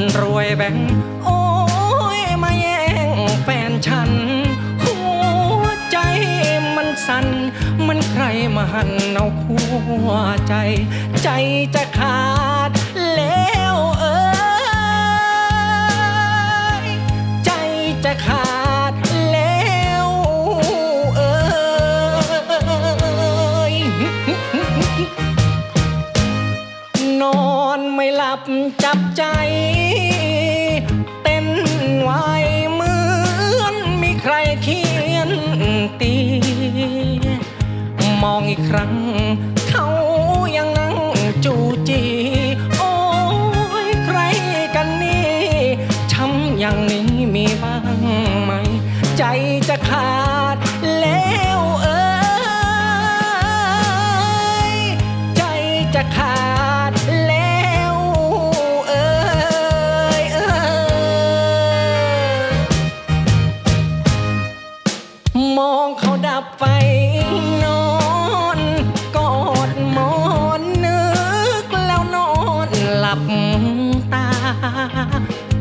นรวยแบ่งโอ้ยมาแย่งแฟนฉัน หัวใจมันสั่น มันใครมาหันเอาหัวใจ ใจจะขาดแล้วเอ้ยใจจะขาดแล้วเอ้ยนอนไม่หลับจับใจ มองอีกครั้ง เขายังนั่งจูจี โอ้ยใครกันนี่ช้ำอย่างนี้มีบ้างไหม ใจจะขาดแล้วเอ้ยใจจะขาดแล้วเอ้ยเอ้ยมองเขาดับไฟน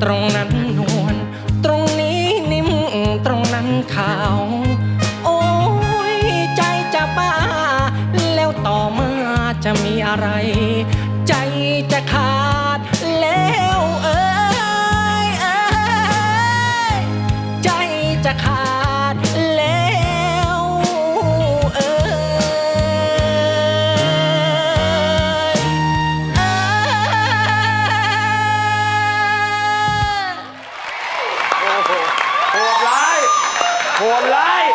ตรงนั้นนวลตรงนี้นิ่มตรงนั้นขาว โอ้ยใจจะบ้า แล้วต่อมาจะมีอะไร ใจจะขาดแล้วเอ้ยเอ้ยใจจะขาด โหดร้าย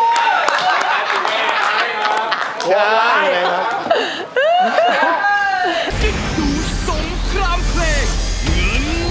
โหดร้ายดูสงครามเพลงเงิน